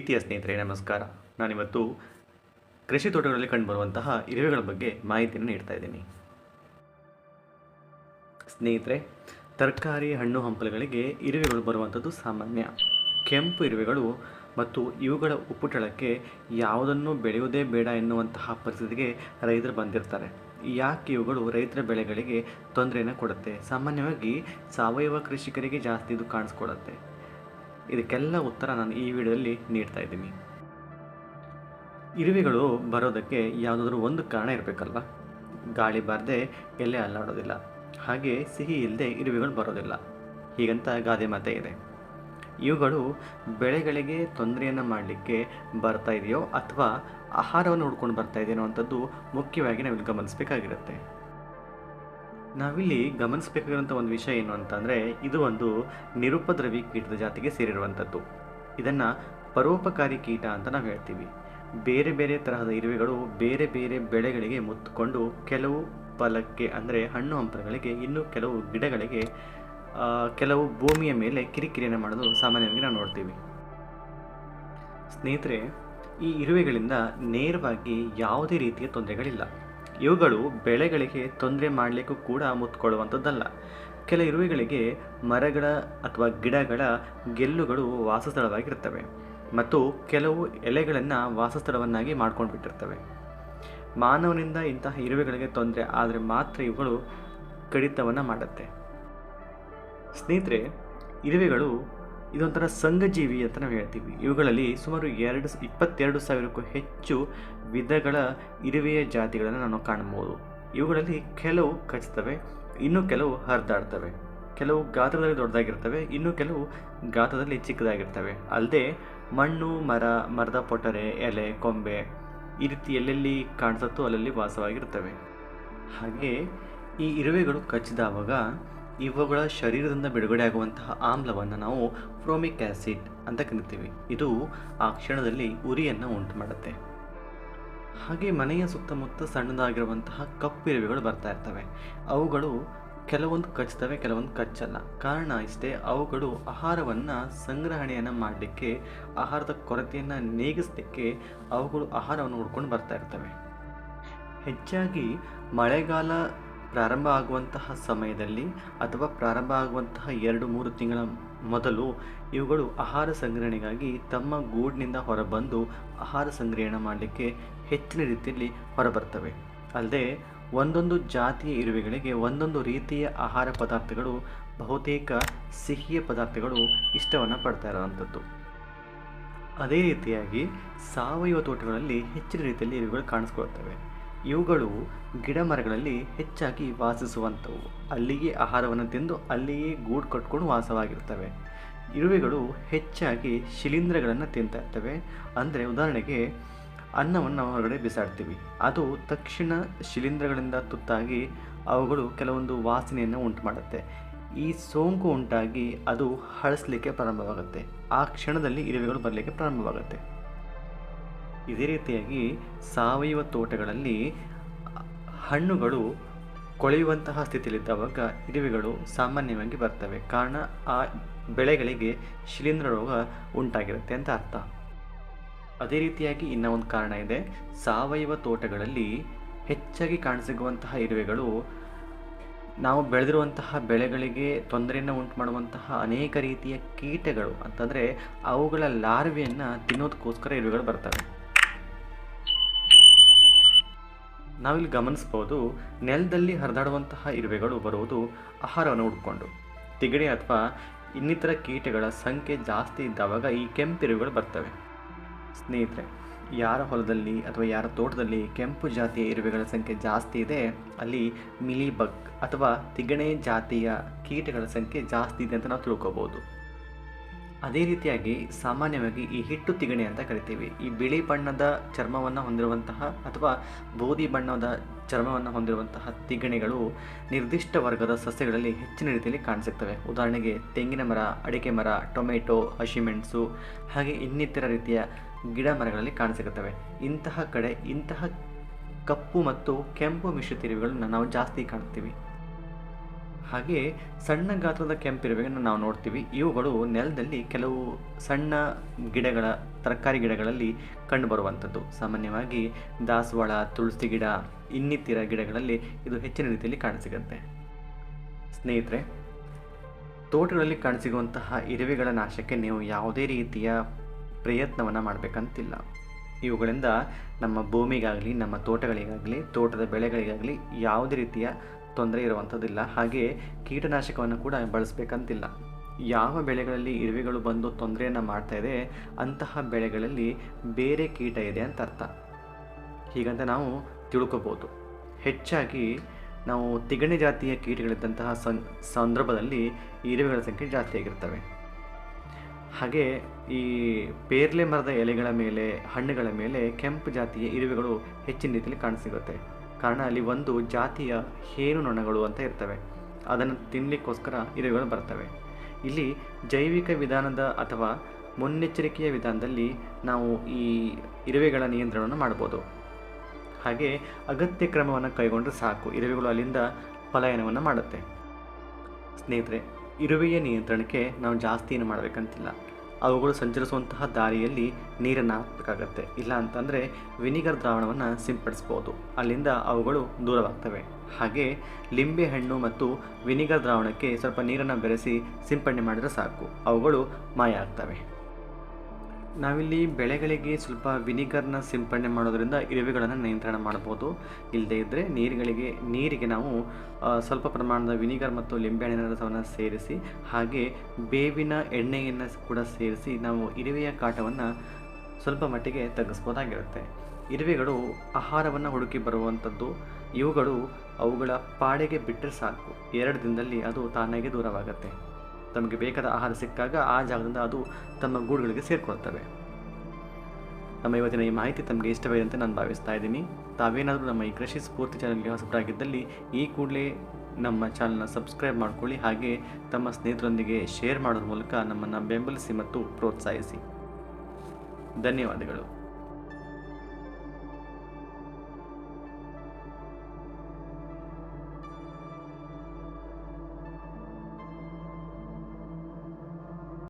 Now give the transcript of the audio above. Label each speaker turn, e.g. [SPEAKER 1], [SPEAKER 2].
[SPEAKER 1] ಪ್ರೀತಿಯ ಸ್ನೇಹಿತರೆ, ನಮಸ್ಕಾರ. ನಾನಿವತ್ತು ಕೃಷಿ ತೋಟಗಳಲ್ಲಿ ಕಂಡುಬರುವಂತಹ ಇರುವೆಗಳ ಬಗ್ಗೆ ಮಾಹಿತಿಯನ್ನು ನೀಡ್ತಾ ಇದ್ದೀನಿ. ಸ್ನೇಹಿತರೆ, ತರಕಾರಿ, ಹಣ್ಣು ಹಂಪಲುಗಳಿಗೆ ಇರುವೆಗಳು ಬರುವಂಥದ್ದು ಸಾಮಾನ್ಯ. ಕೆಂಪು ಇರುವೆಗಳು ಮತ್ತು ಇವುಗಳ ಉಪ್ಪುಟಳಕ್ಕೆ ಯಾವುದನ್ನು ಬೆಳೆಯುವುದೇ ಬೇಡ ಎನ್ನುವಂತಹ ಪರಿಸ್ಥಿತಿಗೆ ರೈತರು ಬಂದಿರ್ತಾರೆ. ಯಾಕೆ ಇವುಗಳು ರೈತರ ಬೆಳೆಗಳಿಗೆ ತೊಂದರೆಯನ್ನು ಕೊಡುತ್ತೆ? ಸಾಮಾನ್ಯವಾಗಿ ಸಾವಯವ ಕೃಷಿಕರಿಗೆ ಜಾಸ್ತಿ ಇದು ಕಾಣಿಸ್ಕೊಡುತ್ತೆ. ಇದಕ್ಕೆಲ್ಲ ಉತ್ತರ ನಾನು ಈ ವಿಡಿಯೋದಲ್ಲಿ ನೀಡ್ತಾ ಇದ್ದೀನಿ. ಇರುವೆಗಳು ಬರೋದಕ್ಕೆ ಯಾವುದಾದ್ರೂ ಒಂದು ಕಾರಣ ಇರಬೇಕಲ್ವ? ಗಾಳಿ ಬಾರದೆ ಎಲ್ಲೆ ಅಲ್ಲಾಡೋದಿಲ್ಲ. ಹಾಗೆ ಸಿಹಿ ಇಲ್ಲದೆ ಇರುವೆಗಳು ಬರೋದಿಲ್ಲ. ಹೀಗಂತ ಗಾದೆ ಮಾತೇ ಇದೆ. ಇವುಗಳು ಬೆಳೆಗಳಿಗೆ ತೊಂದರೆಯನ್ನು ಮಾಡಲಿಕ್ಕೆ ಬರ್ತಾ ಇದೆಯೋ ಅಥವಾ ಆಹಾರವನ್ನು ಹುಡ್ಕೊಂಡು ಬರ್ತಾ ಇದೆಯೋ ಅಂಥದ್ದು ಮುಖ್ಯವಾಗಿ ನಾವಿಲ್ಲಿ ಗಮನಿಸಬೇಕಾಗಿರುತ್ತೆ. ನಾವಿಲ್ಲಿ ಗಮನಿಸಬೇಕಾಗಿರುವಂಥ ಒಂದು ವಿಷಯ ಏನು ಅಂತಂದರೆ, ಇದು ಒಂದು ನಿರುಪದ್ರವಿ ಕೀಟದ ಜಾತಿಗೆ ಸೇರಿರುವಂಥದ್ದು. ಇದನ್ನು ಪರೋಪಕಾರಿ ಕೀಟ ಅಂತ ನಾವು ಹೇಳ್ತೀವಿ. ಬೇರೆ ಬೇರೆ ತರಹದ ಇರುವೆಗಳು ಬೇರೆ ಬೇರೆ ಬೆಳೆಗಳಿಗೆ ಮುತ್ತುಕೊಂಡು ಕೆಲವು ಫಲಕ್ಕೆ ಅಂದರೆ ಹಣ್ಣು ಹಂಪಲುಗಳಿಗೆ, ಇನ್ನು ಕೆಲವು ಗಿಡಗಳಿಗೆ ಕೆಲವು ಭೂಮಿಯ ಮೇಲೆ ಕಿರಿಕಿರಿಯನ್ನು ಮಾಡೋದು ಸಾಮಾನ್ಯವಾಗಿ ನಾವು ನೋಡ್ತೀವಿ. ಸ್ನೇಹಿತರೆ, ಈ ಇರುವೆಗಳಿಂದ ನೇರವಾಗಿ ಯಾವುದೇ ರೀತಿಯ ತೊಂದರೆಗಳಿಲ್ಲ. ಇವುಗಳು ಬೆಳೆಗಳಿಗೆ ತೊಂದರೆ ಮಾಡಲಿಕ್ಕೂ ಕೂಡ ಮುತ್ಕೊಳ್ಳುವಂಥದ್ದಲ್ಲ. ಕೆಲ ಇರುವೆಗಳಿಗೆ ಮರಗಳ ಅಥವಾ ಗಿಡಗಳ ಗೆಲ್ಲುಗಳು ವಾಸಸ್ಥಳವಾಗಿರ್ತವೆ ಮತ್ತು ಕೆಲವು ಎಲೆಗಳನ್ನು ವಾಸಸ್ಥಳವನ್ನಾಗಿ ಮಾಡ್ಕೊಂಡು ಬಿಟ್ಟಿರ್ತವೆ ಮಾನವನಿಂದ ಇಂತಹ ಇರುವೆಗಳಿಗೆ ತೊಂದರೆ ಆದರೆ ಮಾತ್ರ ಇವುಗಳು ಕಡಿತವನ್ನು ಮಾಡುತ್ತೆ. ಸ್ನೇಹಿತರೆ, ಇರುವೆಗಳು ಇದೊಂಥರ ಸಂಘಜೀವಿ ಅಂತ ನಾವು ಹೇಳ್ತೀವಿ. ಇವುಗಳಲ್ಲಿ ಸುಮಾರು ಎರಡು ಇಪ್ಪತ್ತೆರಡು ಸಾವಿರಕ್ಕೂ ಹೆಚ್ಚು ವಿಧಗಳ ಇರುವೆಯ ಜಾತಿಗಳನ್ನು ನಾವು ಕಾಣಬಹುದು. ಇವುಗಳಲ್ಲಿ ಕೆಲವು ಕಚ್ಚುತ್ತವೆ ಇನ್ನು ಕೆಲವು ಹರಿದಾಡ್ತವೆ. ಕೆಲವು ಗಾತ್ರದಲ್ಲಿ ದೊಡ್ಡದಾಗಿರ್ತವೆ, ಇನ್ನು ಕೆಲವು ಗಾತ್ರದಲ್ಲಿ ಚಿಕ್ಕದಾಗಿರ್ತವೆ. ಅಲ್ಲದೆ ಮಣ್ಣು, ಮರ, ಮರದ ಪೊಟರೆ ಎಲೆ, ಕೊಂಬೆ ಈ ರೀತಿ ಎಲ್ಲೆಲ್ಲಿ ಕಾಣಿಸುತ್ತೋ ಅಲ್ಲಲ್ಲಿ ವಾಸವಾಗಿರ್ತವೆ. ಹಾಗೆ ಈ ಇರುವೆಗಳು ಕಚ್ಚಿದವಾಗ ಇವುಗಳ ಶರೀರದಿಂದ ಬಿಡುಗಡೆ ಆಗುವಂತಹ ಆಮ್ಲವನ್ನು ನಾವು ಫ್ರೋಮಿಕ್ ಆ್ಯಸಿಡ್ ಅಂತ ಕರಿತೀವಿ. ಇದು ಆ ಕ್ಷಣದಲ್ಲಿ ಉರಿಯನ್ನು ಉಂಟು ಮಾಡುತ್ತೆ. ಹಾಗೆ ಮನೆಯ ಸುತ್ತಮುತ್ತ ಸಣ್ಣದಾಗಿರುವಂತಹ ಕಪ್ಪಿರುವೆಗಳು ಬರ್ತಾ ಇರ್ತವೆ. ಅವುಗಳು ಕೆಲವೊಂದು ಕಚ್ತವೆ, ಕೆಲವೊಂದು ಕಚ್ಚಲ್ಲ. ಕಾರಣ ಇಷ್ಟೇ, ಅವುಗಳು ಆಹಾರವನ್ನು ಸಂಗ್ರಹಣೆಯನ್ನು ಮಾಡಲಿಕ್ಕೆ, ಆಹಾರದ ಕೊರತೆಯನ್ನು ನೀಗಿಸಲಿಕ್ಕೆ ಅವುಗಳು ಆಹಾರವನ್ನು ಹುಡ್ಕೊಂಡು ಬರ್ತಾ ಇರ್ತವೆ. ಹೆಚ್ಚಾಗಿ ಮಳೆಗಾಲ ಪ್ರಾರಂಭ ಆಗುವಂತಹ ಸಮಯದಲ್ಲಿ ಅಥವಾ ಪ್ರಾರಂಭ ಆಗುವಂತಹ ಎರಡು ಮೂರು ತಿಂಗಳ ಮೊದಲು ಇವುಗಳು ಆಹಾರ ಸಂಗ್ರಹಣೆಗಾಗಿ ತಮ್ಮ ಗೂಡಿನಿಂದ ಹೊರಬಂದು ಆಹಾರ ಸಂಗ್ರಹಣೆ ಮಾಡಲಿಕ್ಕೆ ಹೆಚ್ಚಿನ ರೀತಿಯಲ್ಲಿ ಹೊರಬರ್ತವೆ. ಅಲ್ಲದೆ ಒಂದೊಂದು ಜಾತಿಯ ಇರುವೆಗಳಿಗೆ ಒಂದೊಂದು ರೀತಿಯ ಆಹಾರ ಪದಾರ್ಥಗಳು, ಬಹುತೇಕ ಸಿಹಿಯ ಪದಾರ್ಥಗಳು ಇಷ್ಟವನ್ನು ಪಡ್ತಾ ಇರೋವಂಥದ್ದು. ಅದೇ ರೀತಿಯಾಗಿ ಸಾವಯವ ತೋಟಗಳಲ್ಲಿ ಹೆಚ್ಚಿನ ರೀತಿಯಲ್ಲಿ ಇರುವೆಗಳು ಕಾಣಿಸ್ಕೊಳ್ತವೆ. ಇವುಗಳು ಗಿಡ ಮರಗಳಲ್ಲಿ ಹೆಚ್ಚಾಗಿ ವಾಸಿಸುವಂಥವು. ಅಲ್ಲಿಯೇ ಆಹಾರವನ್ನು ತಿಂದು ಅಲ್ಲಿಯೇ ಗೂಡು ಕಟ್ಕೊಂಡು ವಾಸವಾಗಿರ್ತವೆ ಇರುವೆಗಳು ಹೆಚ್ಚಾಗಿ ಶಿಲೀಂಧ್ರಗಳನ್ನು ತಿಂತಾ ಇರ್ತವೆ. ಅಂದರೆ ಉದಾಹರಣೆಗೆ ಅನ್ನವನ್ನು ಹೊರಗಡೆ ಬಿಸಾಡ್ತೀವಿ. ಅದು ತಕ್ಷಣ ಶಿಲೀಂಧ್ರಗಳಿಂದ ತುತ್ತಾಗಿ ಅವುಗಳು ಕೆಲವೊಂದು ವಾಸನೆಯನ್ನು ಉಂಟು ಮಾಡುತ್ತೆ ಈ ಸೋಂಕು ಉಂಟಾಗಿ ಅದು ಹಳಸಲಿಕ್ಕೆ ಪ್ರಾರಂಭವಾಗುತ್ತೆ. ಆ ಕ್ಷಣದಲ್ಲಿ ಇರುವೆಗಳು ಬರಲಿಕ್ಕೆ ಪ್ರಾರಂಭವಾಗುತ್ತೆ. ಇದೇ ರೀತಿಯಾಗಿ ಸಾವಯವ ತೋಟಗಳಲ್ಲಿ ಹಣ್ಣುಗಳು ಕೊಳೆಯುವಂತಹ ಸ್ಥಿತಿಯಲ್ಲಿದ್ದವಾಗ ಇರುವೆಗಳು ಸಾಮಾನ್ಯವಾಗಿ ಬರ್ತವೆ. ಕಾರಣ ಆ ಬೆಳೆಗಳಿಗೆ ಶಿಲೀಂಧ್ರ ರೋಗ ಉಂಟಾಗಿರುತ್ತೆ ಅಂತ ಅರ್ಥ. ಅದೇ ರೀತಿಯಾಗಿ ಇನ್ನೂ ಒಂದು ಕಾರಣ ಇದೆ. ಸಾವಯವ ತೋಟಗಳಲ್ಲಿ ಹೆಚ್ಚಾಗಿ ಕಾಣಸಿಗುವಂತಹ ಇರುವೆಗಳು ನಾವು ಬೆಳೆದಿರುವಂತಹ ಬೆಳೆಗಳಿಗೆ ತೊಂದರೆಯನ್ನು ಉಂಟು ಮಾಡುವಂತಹ ಅನೇಕ ರೀತಿಯ ಕೀಟಗಳು, ಅಂತಂದರೆ ಅವುಗಳ ಲಾರ್ವೆಯನ್ನು ತಿನ್ನೋದಕ್ಕೋಸ್ಕರ ಇರುವೆಗಳು ಬರ್ತವೆ. ನಾವಿಲ್ಲಿ ಗಮನಿಸ್ಬೋದು ನೆಲದಲ್ಲಿ ಹರಿದಾಡುವಂತಹ ಇರುವೆಗಳು ಬರುವುದು ಆಹಾರವನ್ನು ಹುಡ್ಕೊಂಡು. ತಿಗಣೆ ಅಥವಾ ಇನ್ನಿತರ ಕೀಟಗಳ ಸಂಖ್ಯೆ ಜಾಸ್ತಿ ಇದ್ದಾವಾಗ ಈ ಕೆಂಪಿರುವೆಗಳು ಬರ್ತವೆ. ಸ್ನೇಹಿತರೆ, ಯಾರ ಹೊಲದಲ್ಲಿ ಅಥವಾ ಯಾರ ತೋಟದಲ್ಲಿ ಕೆಂಪು ಜಾತಿಯ ಇರುವೆಗಳ ಸಂಖ್ಯೆ ಜಾಸ್ತಿ ಇದೆ, ಅಲ್ಲಿ ಮಿಲಿಬಗ್ ಅಥವಾ ತಿಗಣೆ ಜಾತಿಯ ಕೀಟಗಳ ಸಂಖ್ಯೆ ಜಾಸ್ತಿ ಇದೆ ಅಂತ ನಾವು ತಿಳ್ಕೊಬೋದು ಅದೇ ರೀತಿಯಾಗಿ ಸಾಮಾನ್ಯವಾಗಿ ಈ ಹಿಟ್ಟು ತಿಗಣೆ ಅಂತ ಕರಿತೀವಿ. ಈ ಬಿಳಿ ಬಣ್ಣದ ಚರ್ಮವನ್ನು ಹೊಂದಿರುವಂತಹ ಅಥವಾ ಬೂದಿ ಬಣ್ಣದ ಚರ್ಮವನ್ನು ಹೊಂದಿರುವಂತಹ ತಿಗಣೆಗಳು ನಿರ್ದಿಷ್ಟ ವರ್ಗದ ಸಸ್ಯಗಳಲ್ಲಿ ಹೆಚ್ಚಿನ ರೀತಿಯಲ್ಲಿ ಕಾಣಿಸುತ್ತವೆ ಉದಾಹರಣೆಗೆ ತೆಂಗಿನ ಮರ, ಅಡಿಕೆ ಮರ, ಟೊಮೆಟೊ ಹಸಿಮೆಣಸು ಹಾಗೆ ಇನ್ನಿತರ ರೀತಿಯ ಗಿಡ ಮರಗಳಲ್ಲಿ ಕಾಣಸಿಗುತ್ತವೆ. ಇಂತಹ ಕಡೆ ಇಂತಹ ಕಪ್ಪು ಮತ್ತು ಕೆಂಪು ಮಿಶ್ರಿತ ಇರುವೆಗಳನ್ನು ನಾವು ಜಾಸ್ತಿ ಕಾಣ್ತೀವಿ. ಹಾಗೆ ಸಣ್ಣ ಗಾತ್ರದ ಕೆಂಪಿರುವೆಯನ್ನು ನಾವು ನೋಡ್ತೀವಿ. ಇವುಗಳು ನೆಲದಲ್ಲಿ ಕೆಲವು ಸಣ್ಣ ಗಿಡಗಳ, ತರಕಾರಿ ಗಿಡಗಳಲ್ಲಿ ಕಂಡುಬರುವಂಥದ್ದು ಸಾಮಾನ್ಯವಾಗಿ ದಾಸವಾಳ, ತುಳಸಿ ಗಿಡ, ಇನ್ನಿತರ ಗಿಡಗಳಲ್ಲಿ ಇದು ಹೆಚ್ಚಿನ ರೀತಿಯಲ್ಲಿ ಕಾಣಸಿಗುತ್ತೆ. ಸ್ನೇಹಿತರೆ, ತೋಟಗಳಲ್ಲಿ ಕಾಣಸಿಗುವಂತಹ ಇರುವೆಗಳ ನಾಶಕ್ಕೆ ನೀವು ಯಾವುದೇ ರೀತಿಯ ಪ್ರಯತ್ನವನ್ನು ಮಾಡಬೇಕಂತಿಲ್ಲ. ಇವುಗಳಿಂದ ನಮ್ಮ ಭೂಮಿಗಾಗಲಿ, ನಮ್ಮ ತೋಟಗಳಿಗಾಗಲಿ, ತೋಟದ ಬೆಳೆಗಳಿಗಾಗಲಿ ಯಾವುದೇ ರೀತಿಯ ತೊಂದರೆ ಇರುವಂಥದ್ದಿಲ್ಲ. ಹಾಗೆ ಕೀಟನಾಶಕವನ್ನು ಕೂಡ ಬಳಸಬೇಕಂತಿಲ್ಲ. ಯಾವ ಬೆಳೆಗಳಲ್ಲಿ ಇರುವೆಗಳು ಬಂದು ತೊಂದರೆಯನ್ನು ಮಾಡ್ತಾ ಇದೆ, ಅಂತಹ ಬೆಳೆಗಳಲ್ಲಿ ಬೇರೆ ಕೀಟ ಇದೆ ಅಂತ ಅರ್ಥ. ಹೀಗಂತ ನಾವು ತಿಳ್ಕೊಬೋದು. ಹೆಚ್ಚಾಗಿ ನಾವು ತಿಗಣೆ ಜಾತಿಯ ಕೀಟಗಳಿದ್ದಂತಹ ಸಂ, ಸಂದರ್ಭದಲ್ಲಿ ಇರುವೆಗಳ ಸಂಖ್ಯೆ ಜಾಸ್ತಿ ಆಗಿರ್ತವೆ. ಹಾಗೆ ಈ ಪೇರ್ಲೆ ಮರದ ಎಲೆಗಳ ಮೇಲೆ, ಹಣ್ಣುಗಳ ಮೇಲೆ ಕೆಂಪು ಜಾತಿಯ ಇರುವೆಗಳು ಹೆಚ್ಚಿನ ರೀತಿಯಲ್ಲಿ ಕಾಣಸಿಗುತ್ತೆ. ಕಾರಣ ಅಲ್ಲಿ ಒಂದು ಜಾತಿಯ ಹೇನು ನೊಣಗಳು ಅಂತ ಇರ್ತವೆ. ಅದನ್ನು ತಿನ್ನಲಿಕ್ಕೋಸ್ಕರ ಇರುವೆಗಳು ಬರ್ತವೆ. ಇಲ್ಲಿ ಜೈವಿಕ ವಿಧಾನದ ಅಥವಾ ಮುನ್ನೆಚ್ಚರಿಕೆಯ ವಿಧಾನದಲ್ಲಿ ನಾವು ಈ ಇರುವೆಗಳ ನಿಯಂತ್ರಣವನ್ನು ಮಾಡ್ಬೋದು. ಹಾಗೆ ಅಗತ್ಯ ಕ್ರಮವನ್ನು ಕೈಗೊಂಡರೆ ಸಾಕು. ಇರುವೆಗಳು ಅಲ್ಲಿಂದ ಪಲಾಯನವನ್ನು ಮಾಡುತ್ತೆ. ಸ್ನೇಹಿತರೆ, ಇರುವೆಯ ನಿಯಂತ್ರಣಕ್ಕೆ ನಾವು ಜಾಸ್ತಿ ಏನು ಮಾಡಬೇಕಂತಿಲ್ಲ. ಅವುಗಳು ಸಂಚರಿಸುವಂತಹ ದಾರಿಯಲ್ಲಿ ನೀರನ್ನು ಹಾಕಬೇಕಾಗತ್ತೆ. ಇಲ್ಲ ಅಂತಂದರೆ ವಿನಿಗರ್ ದ್ರಾವಣವನ್ನು ಸಿಂಪಡಿಸ್ಬೋದು. ಅಲ್ಲಿಂದ ಅವುಗಳು ದೂರವಾಗ್ತವೆ. ಹಾಗೆ ಲಿಂಬೆ ಹಣ್ಣು ಮತ್ತು ವಿನಿಗರ್ ದ್ರಾವಣಕ್ಕೆ ಸ್ವಲ್ಪ ನೀರನ್ನು ಬೆರೆಸಿ ಸಿಂಪಡಣೆ ಮಾಡಿದರೆ ಸಾಕು. ಅವುಗಳು ಮಾಯ ಆಗ್ತವೆ. ನಾವಿಲ್ಲಿ ಬೆಳೆಗಳಿಗೆ ಸ್ವಲ್ಪ ವಿನಿಗರ್ನ ಸಿಂಪಡಣೆ ಮಾಡೋದ್ರಿಂದ ಇರುವೆಗಳನ್ನು ನಿಯಂತ್ರಣ ಮಾಡ್ಬೋದು ಇಲ್ಲದೇ ಇದ್ದರೆ ನೀರುಗಳಿಗೆ, ನೀರಿಗೆ ನಾವು ಸ್ವಲ್ಪ ಪ್ರಮಾಣದ ವಿನಿಗರ್ ಮತ್ತು ಲಿಂಬೆಹಣ್ಣಿನ ರಸವನ್ನು ಸೇರಿಸಿ, ಹಾಗೆ ಬೇವಿನ ಎಣ್ಣೆಯನ್ನು ಕೂಡ ಸೇರಿಸಿ ನಾವು ಇರುವೆಯ ಕಾಟವನ್ನು ಸ್ವಲ್ಪ ಮಟ್ಟಿಗೆ ತಗ್ಗಿಸ್ಬೋದಾಗಿರುತ್ತೆ ಇರುವೆಗಳು ಆಹಾರವನ್ನು ಹುಡುಕಿ ಬರುವಂಥದ್ದು ಇವುಗಳು ಅವುಗಳ ಪಾಡೆಗೆ ಬಿಟ್ಟರೆ ಸಾಕು. ಎರಡು ದಿನದಲ್ಲಿ ಅದು ತಾನಾಗೆ ದೂರವಾಗುತ್ತೆ. ತಮಗೆ ಬೇಕಾದ ಆಹಾರ ಸಿಕ್ಕಾಗ ಆ ಜಾಗದಿಂದ ಅದು ತಮ್ಮ ಗೂಡುಗಳಿಗೆ ಸೇರಿಕೊಳ್ತವೆ ನಮ್ಮ ಇವತ್ತಿನ ಈ ಮಾಹಿತಿ ತಮಗೆ ಇಷ್ಟವಾಗಿದೆ ಅಂತ ನಾನು ಭಾವಿಸ್ತಾ ಇದ್ದೀನಿ. ತಾವೇನಾದರೂ ನಮ್ಮ ಈ ಕೃಷಿ ಸ್ಫೂರ್ತಿ ಚಾನಲ್ಗೆ ಹೊಸಬರಾಗಿದ್ದಲ್ಲಿ ಈ ಕೂಡಲೇ ನಮ್ಮ ಚಾನಲ್ನ ಸಬ್ಸ್ಕ್ರೈಬ್ ಮಾಡ್ಕೊಳ್ಳಿ. ಹಾಗೆ ತಮ್ಮ ಸ್ನೇಹಿತರೊಂದಿಗೆ ಶೇರ್ ಮಾಡೋದ್ರ ಮೂಲಕ ನಮ್ಮನ್ನು ಬೆಂಬಲಿಸಿ ಮತ್ತು ಪ್ರೋತ್ಸಾಹಿಸಿ. ಧನ್ಯವಾದಗಳು.